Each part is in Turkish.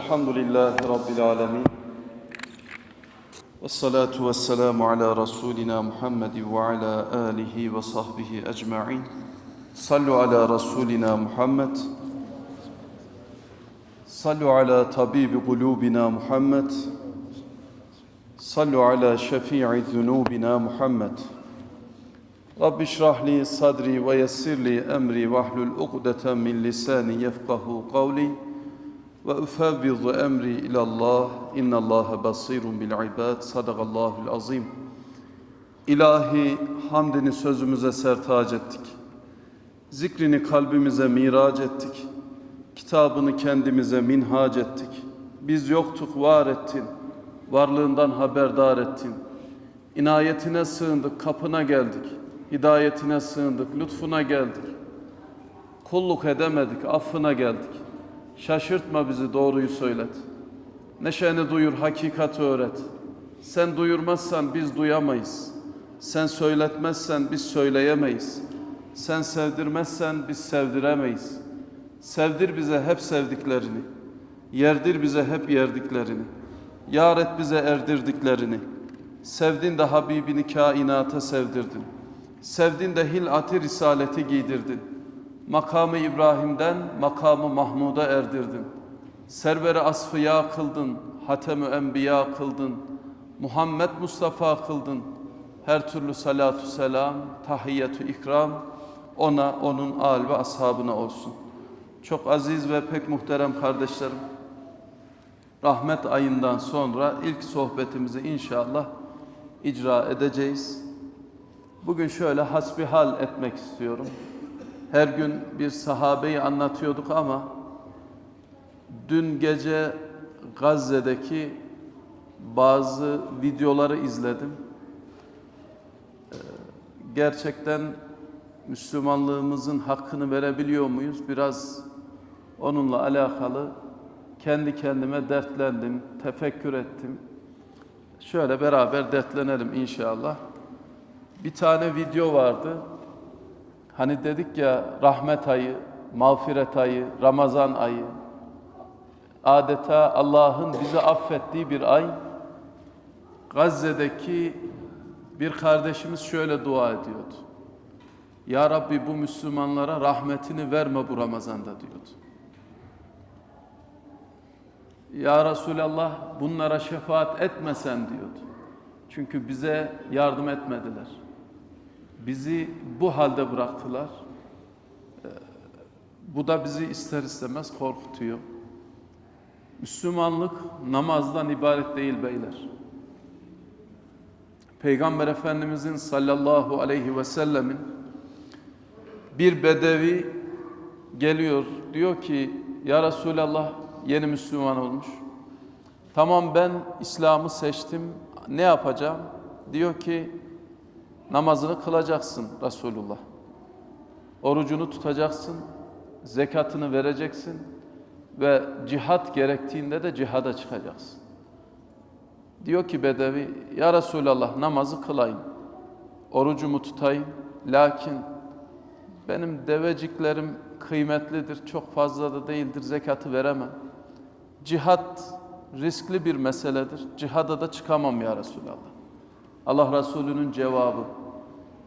الحمد لله رب العالمين والصلاة والسلام على رسولنا محمد وعلى آله وصحبه أجمعين. صلوا على رسولنا محمد. صلوا على طبيب قلوبنا محمد. صلوا على شفيع ذنوبنا محمد. رب اشرح لي صدري ويسر لي أمري واحلل عقدة من لساني يفقه قولي. وأفوض أمري إلى الله إن الله بصير بالعباد صدق الله العظيم İlahi hamdini sözümüze sertac ettik. Zikrini kalbimize mirac ettik. Kitabını kendimize minhac ettik. Biz yoktuk var ettin. Varlığından haberdar ettin. İnayetine sığındık, kapına geldik. Hidayetine sığındık, lütfuna geldik. Kulluk edemedik, affına geldik. Şaşırtma bizi, doğruyu söylet. Neşeni duyur, hakikati öğret. Sen duyurmazsan biz duyamayız. Sen söyletmezsen biz söyleyemeyiz. Sen sevdirmezsen biz sevdiremeyiz. Sevdir bize hep sevdiklerini. Yerdir bize hep yerdiklerini. Yar et bize erdirdiklerini. Sevdin de Habibini kainata sevdirdin. Sevdin de hilati risaleti giydirdin. Makamı İbrahim'den makamı Mahmud'a erdirdin. Serveri asfıya kıldın, hatemü enbiya kıldın. Muhammed Mustafa kıldın. Her türlü salatu selam, tahiyyatü ikram ona, onun al ve ashabına olsun. Çok aziz ve pek muhterem kardeşlerim. Rahmet ayından sonra ilk sohbetimizi inşallah icra edeceğiz. Bugün şöyle hasbihal etmek istiyorum. Her gün bir sahabeyi anlatıyorduk ama dün gece Gazze'deki bazı videoları izledim. Ee, Gerçekten Müslümanlığımızın hakkını verebiliyor muyuz? Biraz onunla alakalı kendi kendime dertlendim, tefekkür ettim. Şöyle beraber dertlenelim inşallah. Bir tane video vardı. Hani dedik ya rahmet ayı, mağfiret ayı, Ramazan ayı. Adeta Allah'ın bizi affettiği bir ay. Gazze'deki bir kardeşimiz şöyle dua ediyordu. Ya Rabbi bu Müslümanlara rahmetini verme bu Ramazan'da diyordu. Ya Resulallah bunlara şefaat etmesen diyordu. Çünkü bize yardım etmediler. Bizi bu halde bıraktılar. Ee, Bu da bizi ister istemez korkutuyor. Müslümanlık namazdan ibaret değil beyler. Peygamber Efendimizin sallallahu aleyhi ve sellemin bir bedevi geliyor diyor ki ya Resulallah yeni Müslüman olmuş. Tamam ben İslam'ı seçtim ne yapacağım? Diyor ki namazını kılacaksın Resulullah. Orucunu tutacaksın, zekatını vereceksin ve cihat gerektiğinde de cihada çıkacaksın. Diyor ki Bedevi, ya Resulallah namazı kılayım, orucumu tutayım, lakin benim deveciklerim kıymetlidir, çok fazla da değildir, zekatı veremem. Cihat riskli bir meseledir, cihada da çıkamam ya Resulallah. Allah Resulü'nün cevabı,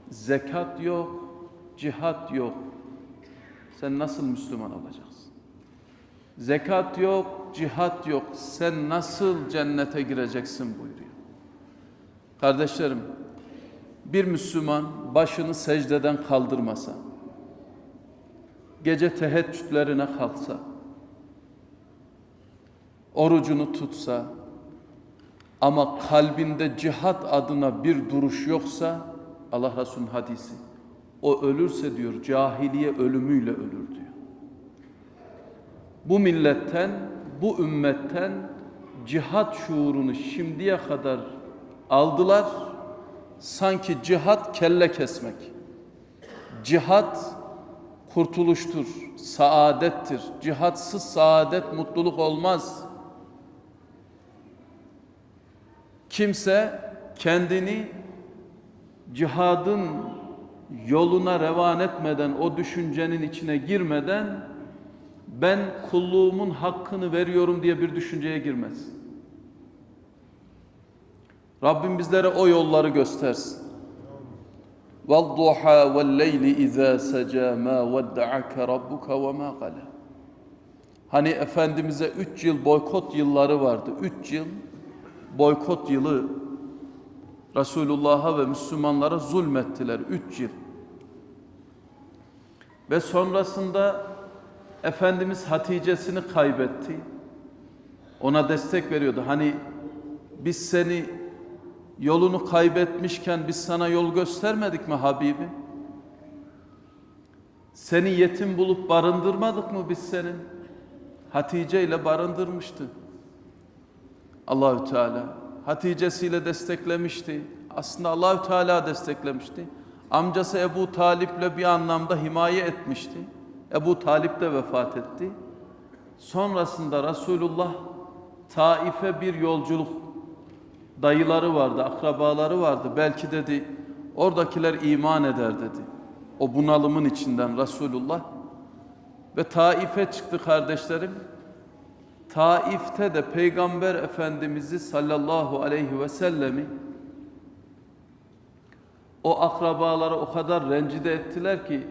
zekat yok, cihat yok. Sen nasıl Müslüman olacaksın? Zekat yok, cihat yok. Sen nasıl cennete gireceksin buyuruyor. Kardeşlerim, bir Müslüman başını secdeden kaldırmasa, gece teheccüdlerine kalksa, orucunu tutsa ama kalbinde cihat adına bir duruş yoksa Allah Resulü'nün hadisi o ölürse diyor cahiliye ölümüyle ölür diyor. Bu milletten, bu ümmetten cihat şuurunu şimdiye kadar aldılar. Sanki cihat kelle kesmek. Cihat kurtuluştur, saadettir. Cihatsız saadet, mutluluk olmaz. Kimse kendini cihadın yoluna revan etmeden, o düşüncenin içine girmeden ben kulluğumun hakkını veriyorum diye bir düşünceye girmez. Rabbim bizlere o yolları göstersin. وَالضُّحَى وَاللَّيْلِ اِذَا سَجَى مَا وَدَّعَكَ رَبُّكَ وَمَا قَلَى Hani Efendimiz'e üç yıl boykot yılları vardı. Üç yıl boykot yılı Resulullah'a ve Müslümanlara zulmettiler. Üç yıl. Ve sonrasında Efendimiz Hatice'sini kaybetti. Ona destek veriyordu. Hani biz seni yolunu kaybetmişken biz sana yol göstermedik mi Habibim? Seni yetim bulup barındırmadık mı biz senin? Hatice ile barındırmıştı. Allahü Teala Hatice'siyle desteklemişti. Aslında Allahü Teala desteklemişti. Amcası Ebu Talip'le bir anlamda himaye etmişti. Ebu Talip de vefat etti. Sonrasında Resulullah Taif'e bir yolculuk dayıları vardı, akrabaları vardı. Belki dedi oradakiler iman eder dedi. O bunalımın içinden Resulullah ve Taif'e çıktı kardeşlerim. Taif'te de Peygamber Efendimiz'i sallallahu aleyhi ve sellemi o akrabaları o kadar rencide ettiler ki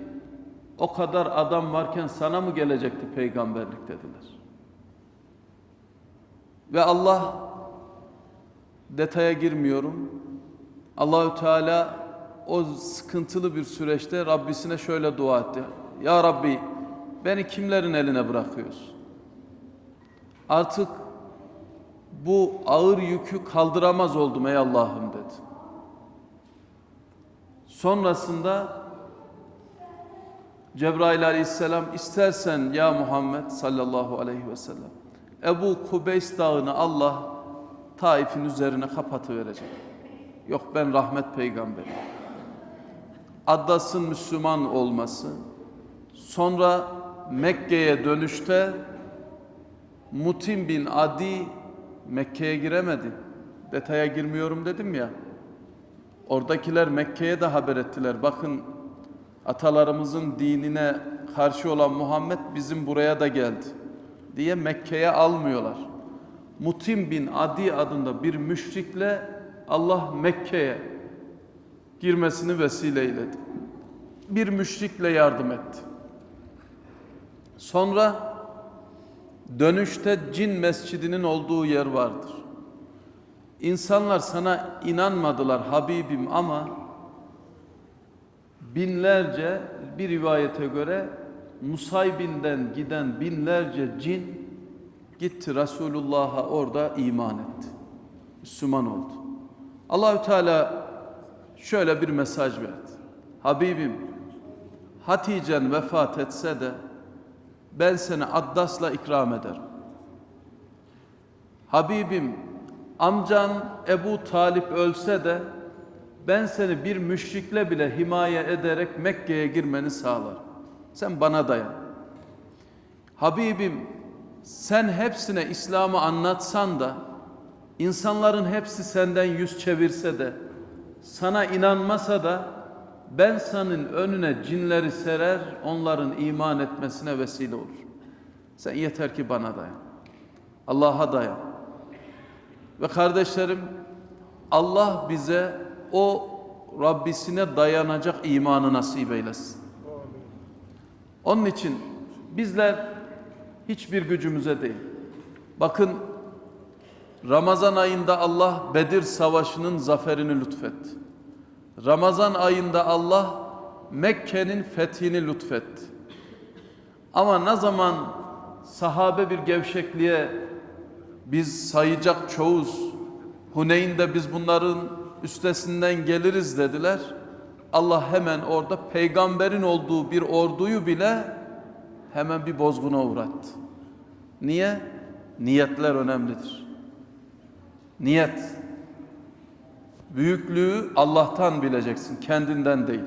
o kadar adam varken sana mı gelecekti peygamberlik dediler. Ve Allah detaya girmiyorum. Allahü Teala o sıkıntılı bir süreçte Rabbisine şöyle dua etti. Ya Rabbi beni kimlerin eline bırakıyorsun? Artık bu ağır yükü kaldıramaz oldum ey Allah'ım dedi. Sonrasında Cebrail aleyhisselam istersen ya Muhammed sallallahu aleyhi ve sellem Ebu Kubeys dağını Allah Taif'in üzerine kapatıverecek. Yok ben rahmet peygamberi. Addas'ın Müslüman olması, sonra Mekke'ye dönüşte Mutim bin Adi Mekke'ye giremedi. Detaya girmiyorum dedim ya. Oradakiler Mekke'ye de haber ettiler. Bakın atalarımızın dinine karşı olan Muhammed bizim buraya da geldi diye Mekke'ye almıyorlar. Mutim bin Adi adında bir müşrikle Allah Mekke'ye girmesini vesile eyledi. Bir müşrikle yardım etti. Sonra dönüşte cin mescidinin olduğu yer vardır. İnsanlar sana inanmadılar Habibim ama binlerce bir rivayete göre Nusaybin'den giden binlerce cin gitti Resulullah'a orada iman etti. Müslüman oldu. Allahü Teala şöyle bir mesaj verdi. Habibim Hatice'n vefat etse de ben seni Addas'la ikram ederim. Habibim amcan Ebu Talip ölse de ben seni bir müşrikle bile himaye ederek Mekke'ye girmeni sağlarım. Sen bana dayan. Habibim sen hepsine İslam'ı anlatsan da insanların hepsi senden yüz çevirse de sana inanmasa da ben senin önüne cinleri serer onların iman etmesine vesile olur. Sen yeter ki bana dayan. Allah'a dayan. Ve kardeşlerim Allah bize o Rabbisine dayanacak imanı nasip eylesin. Onun için bizler hiçbir gücümüze değil. Bakın Ramazan ayında Allah Bedir Savaşı'nın zaferini lütfetti. Ramazan ayında Allah Mekke'nin fethini lütfetti. Ama ne zaman sahabe bir gevşekliğe biz sayacak çoğuz, Huneyn'de biz bunların üstesinden geliriz dediler. Allah hemen orada peygamberin olduğu bir orduyu bile hemen bir bozguna uğrattı. Niye? Niyetler önemlidir. Niyet. Büyüklüğü Allah'tan bileceksin, kendinden değil.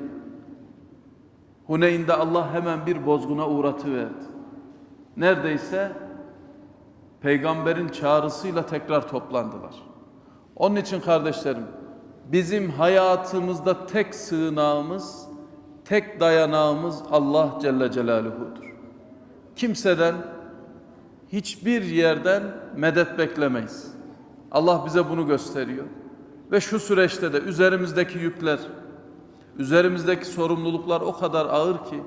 Huneyn'de Allah hemen bir bozguna uğratıverdi. Neredeyse peygamberin çağrısıyla tekrar toplandılar. Onun için kardeşlerim, bizim hayatımızda tek sığınağımız, tek dayanağımız Allah Celle Celaluhu'dur. kimseden hiçbir yerden medet beklemeyiz. Allah bize bunu gösteriyor. Ve şu süreçte de üzerimizdeki yükler, üzerimizdeki sorumluluklar o kadar ağır ki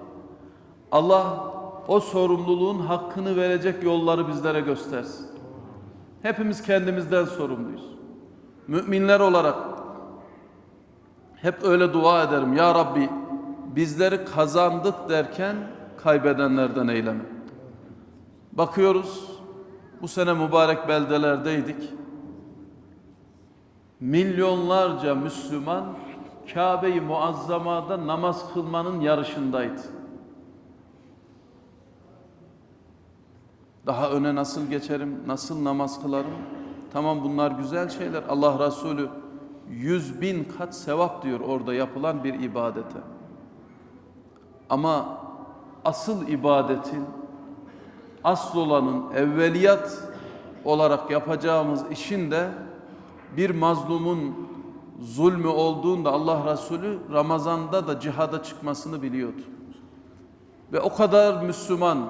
Allah o sorumluluğun hakkını verecek yolları bizlere göstersin. Hepimiz kendimizden sorumluyuz. Müminler olarak hep öyle dua ederim. Ya Rabbi bizleri kazandık derken kaybedenlerden eyleme. Bakıyoruz bu sene mübarek beldelerdeydik. Milyonlarca Müslüman Kabe-i Muazzama'da namaz kılmanın yarışındaydı. Daha öne nasıl geçerim, nasıl namaz kılarım? Tamam bunlar güzel şeyler. Allah Resulü yüz bin kat sevap diyor orada yapılan bir ibadete. Ama asıl ibadetin, asıl olanın evveliyat olarak yapacağımız işin de bir mazlumun zulmü olduğunda Allah Resulü Ramazan'da da cihada çıkmasını biliyordu. Ve o kadar Müslüman,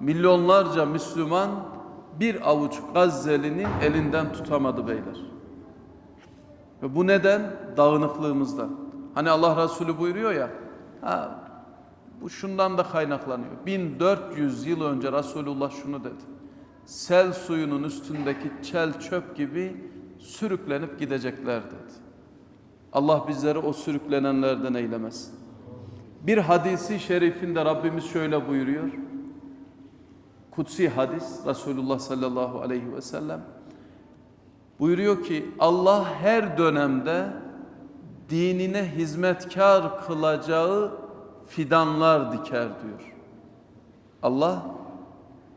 milyonlarca Müslüman bir avuç Gazze'linin elinden tutamadı beyler. Ve bu neden? Dağınıklığımızdan. Hani Allah Resulü buyuruyor ya, ha, bu şundan da kaynaklanıyor. 1400 yıl önce Resulullah şunu dedi. Sel suyunun üstündeki çel çöp gibi sürüklenip gidecekler dedi. Allah bizleri o sürüklenenlerden eylemesin. Bir hadisi şerifinde Rabbimiz şöyle buyuruyor. Kutsi hadis Resulullah sallallahu aleyhi ve sellem buyuruyor ki Allah her dönemde dinine hizmetkar kılacağı fidanlar diker diyor. Allah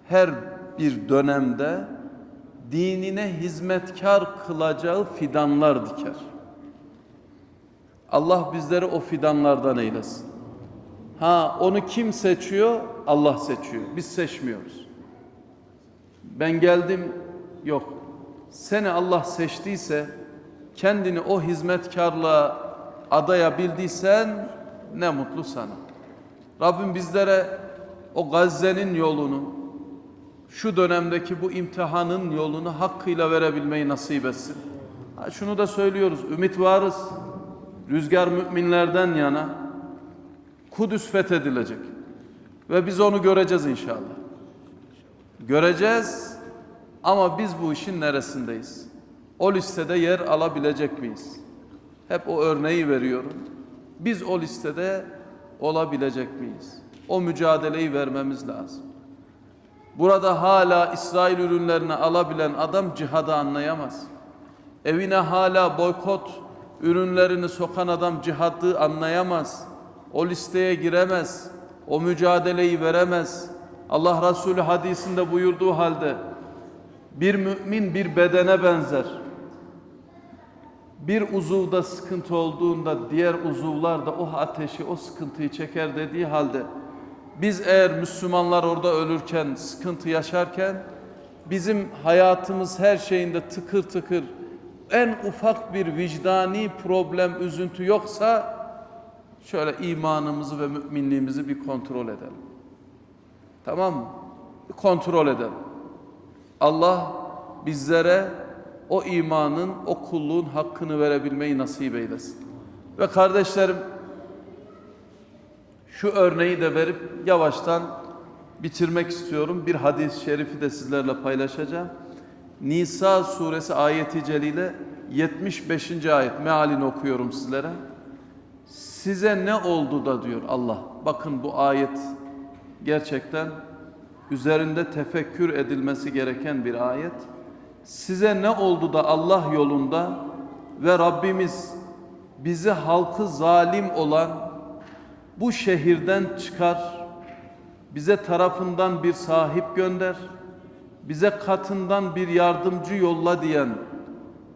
her bir dönemde dinine hizmetkar kılacağı fidanlar diker. Allah bizleri o fidanlardan eylesin. Ha onu kim seçiyor? Allah seçiyor. Biz seçmiyoruz. Ben geldim yok. Seni Allah seçtiyse kendini o hizmetkarlığa adayabildiysen ne mutlu sana. Rabbim bizlere o Gazze'nin yolunu, şu dönemdeki bu imtihanın yolunu hakkıyla verebilmeyi nasip etsin. Ha, şunu da söylüyoruz, ümit varız. Rüzgar müminlerden yana. Kudüs fethedilecek. Ve biz onu göreceğiz inşallah. Göreceğiz ama biz bu işin neresindeyiz? O listede yer alabilecek miyiz? Hep o örneği veriyorum. Biz o listede olabilecek miyiz? O mücadeleyi vermemiz lazım. Burada hala İsrail ürünlerini alabilen adam cihadı anlayamaz. Evine hala boykot ürünlerini sokan adam cihadı anlayamaz. O listeye giremez. O mücadeleyi veremez. Allah Resulü hadisinde buyurduğu halde bir mümin bir bedene benzer. Bir uzuvda sıkıntı olduğunda diğer uzuvlar da o ateşi, o sıkıntıyı çeker dediği halde biz eğer Müslümanlar orada ölürken, sıkıntı yaşarken bizim hayatımız her şeyinde tıkır tıkır en ufak bir vicdani problem, üzüntü yoksa şöyle imanımızı ve müminliğimizi bir kontrol edelim. Tamam mı? Bir kontrol edelim. Allah bizlere o imanın, o kulluğun hakkını verebilmeyi nasip eylesin. Ve kardeşlerim şu örneği de verip yavaştan bitirmek istiyorum. Bir hadis-i şerifi de sizlerle paylaşacağım. Nisa suresi ayeti celile 75. ayet mealini okuyorum sizlere. Size ne oldu da diyor Allah. Bakın bu ayet gerçekten üzerinde tefekkür edilmesi gereken bir ayet. Size ne oldu da Allah yolunda ve Rabbimiz bizi halkı zalim olan bu şehirden çıkar, bize tarafından bir sahip gönder, bize katından bir yardımcı yolla diyen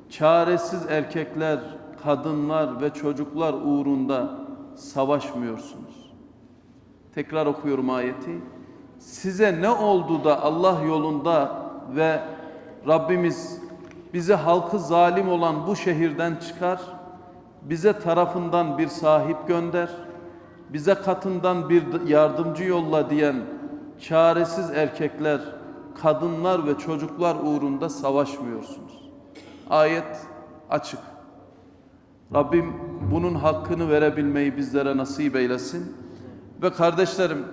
çaresiz erkekler, kadınlar ve çocuklar uğrunda savaşmıyorsunuz. Tekrar okuyorum ayeti. Size ne oldu da Allah yolunda ve Rabbimiz bizi halkı zalim olan bu şehirden çıkar, bize tarafından bir sahip gönder, bize katından bir yardımcı yolla diyen çaresiz erkekler, kadınlar ve çocuklar uğrunda savaşmıyorsunuz. Ayet açık. Rabbim bunun hakkını verebilmeyi bizlere nasip eylesin. Ve kardeşlerim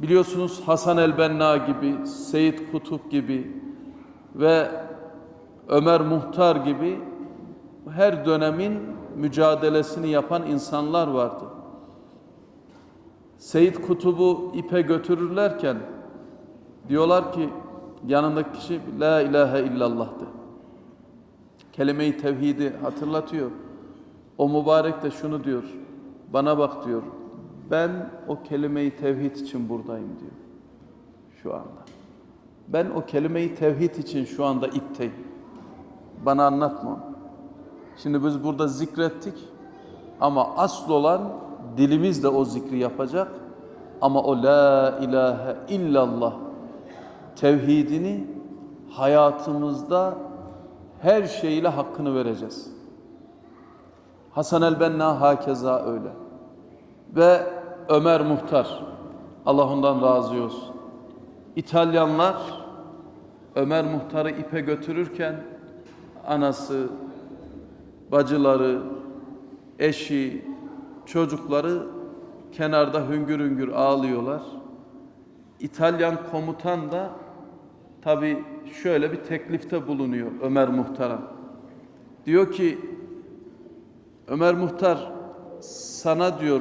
biliyorsunuz Hasan el-Benna gibi, Seyit Kutup gibi ve Ömer Muhtar gibi her dönemin mücadelesini yapan insanlar vardı. Seyit Kutub'u ipe götürürlerken diyorlar ki yanındaki kişi La ilahe illallah'tı. Kelime-i tevhidi hatırlatıyor. O mübarek de şunu diyor. Bana bak diyor. Ben o kelime-i tevhid için buradayım diyor. Şu anda. Ben o kelime-i tevhid için şu anda ipteyim. Bana anlatma. Şimdi biz burada zikrettik ama asıl olan dilimiz de o zikri yapacak. Ama o la ilahe illallah tevhidini hayatımızda her şeyle hakkını vereceğiz. Hasan el-Benna hakeza öyle. Ve Ömer Muhtar, Allah ondan razı olsun. İtalyanlar Ömer Muhtar'ı ipe götürürken anası, bacıları, eşi, çocukları kenarda hüngür hüngür ağlıyorlar. İtalyan komutan da tabi şöyle bir teklifte bulunuyor Ömer Muhtar'a. Diyor ki Ömer Muhtar sana diyor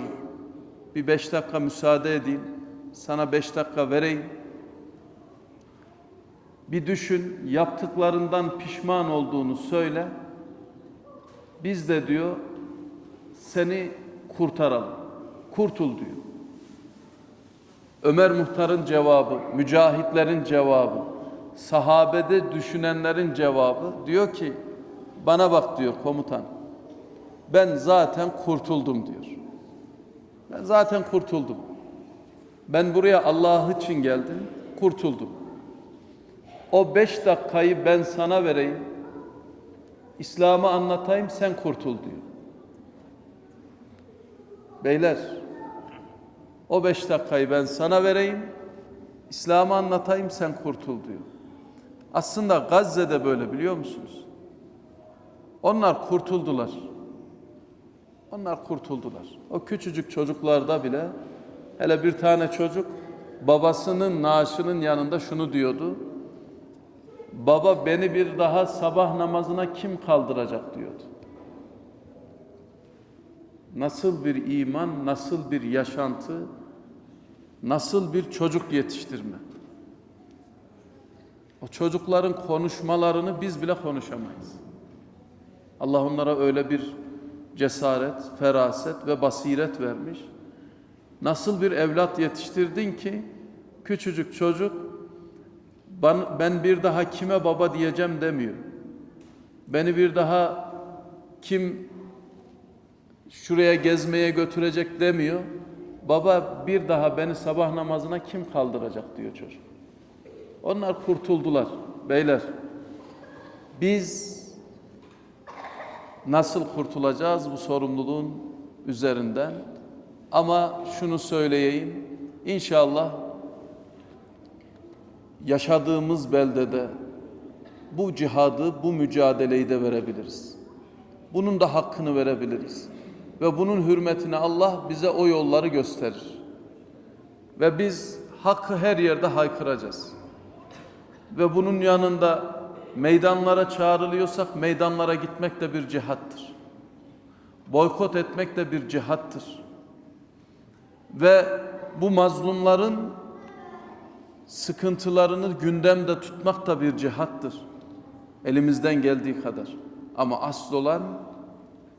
bir beş dakika müsaade edeyim. Sana beş dakika vereyim. Bir düşün yaptıklarından pişman olduğunu söyle. Biz de diyor seni kurtaralım. Kurtul diyor. Ömer Muhtar'ın cevabı, mücahitlerin cevabı, sahabede düşünenlerin cevabı diyor ki bana bak diyor komutan. Ben zaten kurtuldum diyor. Ben zaten kurtuldum. Ben buraya Allah için geldim, kurtuldum. O beş dakikayı ben sana vereyim, İslam'ı anlatayım, sen kurtul diyor. Beyler, o beş dakikayı ben sana vereyim, İslam'ı anlatayım, sen kurtul diyor. Aslında Gazze'de böyle biliyor musunuz? Onlar kurtuldular. Onlar kurtuldular. O küçücük çocuklarda bile hele bir tane çocuk babasının naaşının yanında şunu diyordu. Baba beni bir daha sabah namazına kim kaldıracak diyordu. Nasıl bir iman, nasıl bir yaşantı, nasıl bir çocuk yetiştirme. O çocukların konuşmalarını biz bile konuşamayız. Allah onlara öyle bir cesaret, feraset ve basiret vermiş. Nasıl bir evlat yetiştirdin ki küçücük çocuk ben bir daha kime baba diyeceğim demiyor. Beni bir daha kim şuraya gezmeye götürecek demiyor. Baba bir daha beni sabah namazına kim kaldıracak diyor çocuk. Onlar kurtuldular beyler. Biz nasıl kurtulacağız bu sorumluluğun üzerinden? Ama şunu söyleyeyim. İnşallah yaşadığımız beldede bu cihadı, bu mücadeleyi de verebiliriz. Bunun da hakkını verebiliriz. Ve bunun hürmetine Allah bize o yolları gösterir. Ve biz hakkı her yerde haykıracağız. Ve bunun yanında meydanlara çağrılıyorsak meydanlara gitmek de bir cihattır. Boykot etmek de bir cihattır. Ve bu mazlumların sıkıntılarını gündemde tutmak da bir cihattır. Elimizden geldiği kadar. Ama asıl olan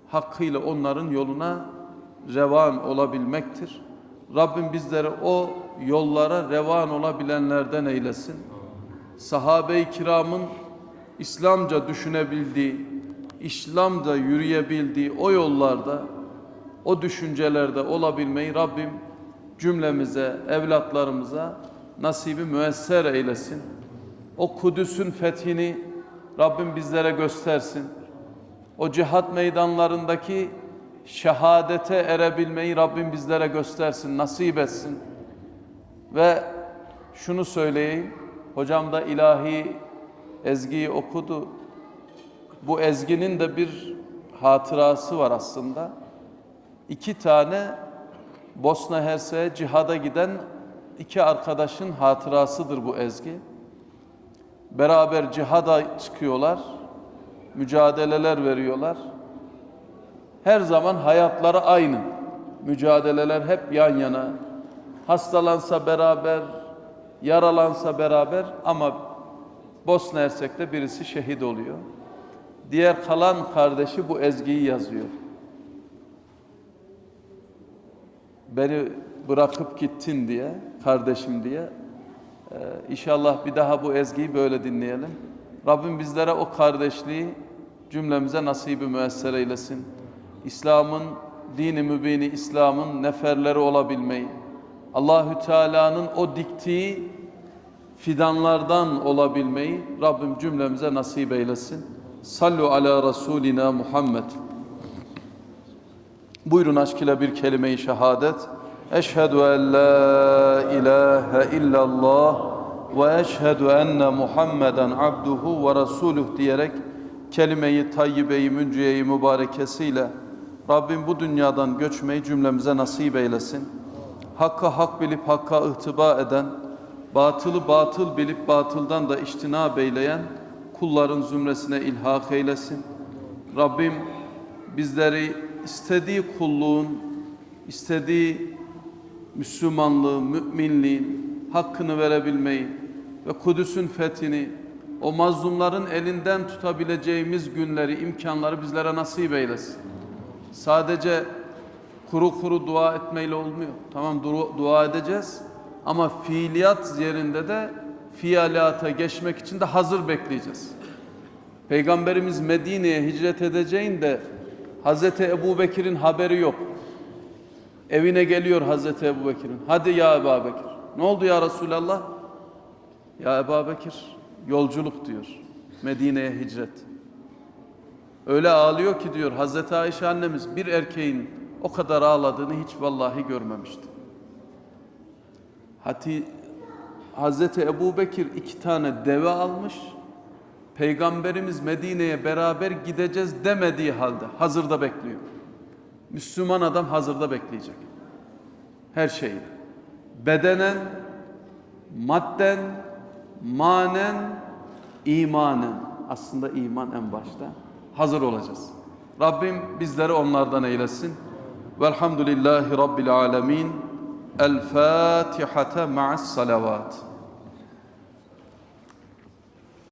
hakkıyla onların yoluna revan olabilmektir. Rabbim bizleri o yollara revan olabilenlerden eylesin. Sahabe-i kiramın İslamca düşünebildiği, İslamca yürüyebildiği o yollarda, o düşüncelerde olabilmeyi Rabbim cümlemize, evlatlarımıza nasibi müesser eylesin. O Kudüs'ün fethini Rabbim bizlere göstersin. O cihat meydanlarındaki şehadete erebilmeyi Rabbim bizlere göstersin, nasip etsin. Ve şunu söyleyeyim, hocam da ilahi ezgiyi okudu. Bu ezginin de bir hatırası var aslında. İki tane Bosna Hersek'e cihada giden iki arkadaşın hatırasıdır bu ezgi. Beraber cihada çıkıyorlar, mücadeleler veriyorlar. Her zaman hayatları aynı. Mücadeleler hep yan yana. Hastalansa beraber, yaralansa beraber ama Bosna Hersek'te birisi şehit oluyor. Diğer kalan kardeşi bu ezgiyi yazıyor. Beni bırakıp gittin diye, kardeşim diye. Ee, inşallah bir daha bu ezgiyi böyle dinleyelim. Rabbim bizlere o kardeşliği cümlemize nasibi müessere eylesin. İslam'ın, dini mübini İslam'ın neferleri olabilmeyi, Allahü Teala'nın o diktiği fidanlardan olabilmeyi Rabbim cümlemize nasip eylesin. Sallu ala Resulina Muhammed. Buyurun aşkıyla bir kelime-i şehadet. Eşhedü en la ilahe illallah ve eşhedü enne Muhammeden abduhu ve resuluh diyerek kelime-i tayyibe-i münciye-i mübarekesiyle Rabbim bu dünyadan göçmeyi cümlemize nasip eylesin. Hakka hak bilip hakka ihtiba eden, batılı batıl bilip batıldan da iştinab eyleyen kulların zümresine ilhak eylesin. Rabbim bizleri istediği kulluğun, istediği Müslümanlığın, müminliğin hakkını verebilmeyi ve Kudüs'ün fethini, o mazlumların elinden tutabileceğimiz günleri, imkanları bizlere nasip eylesin. Sadece kuru kuru dua etmeyle olmuyor. Tamam dua, edeceğiz ama fiiliyat yerinde de fiiliyata geçmek için de hazır bekleyeceğiz. Peygamberimiz Medine'ye hicret edeceğinde Hazreti Ebu Bekir'in haberi yok. Evine geliyor Hazreti Ebu Bekir'in. Hadi ya Ebu Bekir. Ne oldu ya Resulallah? Ya Ebu Bekir yolculuk diyor. Medine'ye hicret. Öyle ağlıyor ki diyor Hazreti Ayşe annemiz bir erkeğin o kadar ağladığını hiç vallahi görmemişti. Hati, Hazreti Ebu Bekir iki tane deve almış. Peygamberimiz Medine'ye beraber gideceğiz demediği halde hazırda bekliyor. Müslüman adam hazırda bekleyecek. Her şeyi. Bedenen, madden, manen, imanen. Aslında iman en başta. Hazır olacağız. Rabbim bizleri onlardan eylesin. Velhamdülillahi Rabbil alemin. El Fatihate ma'as salavat.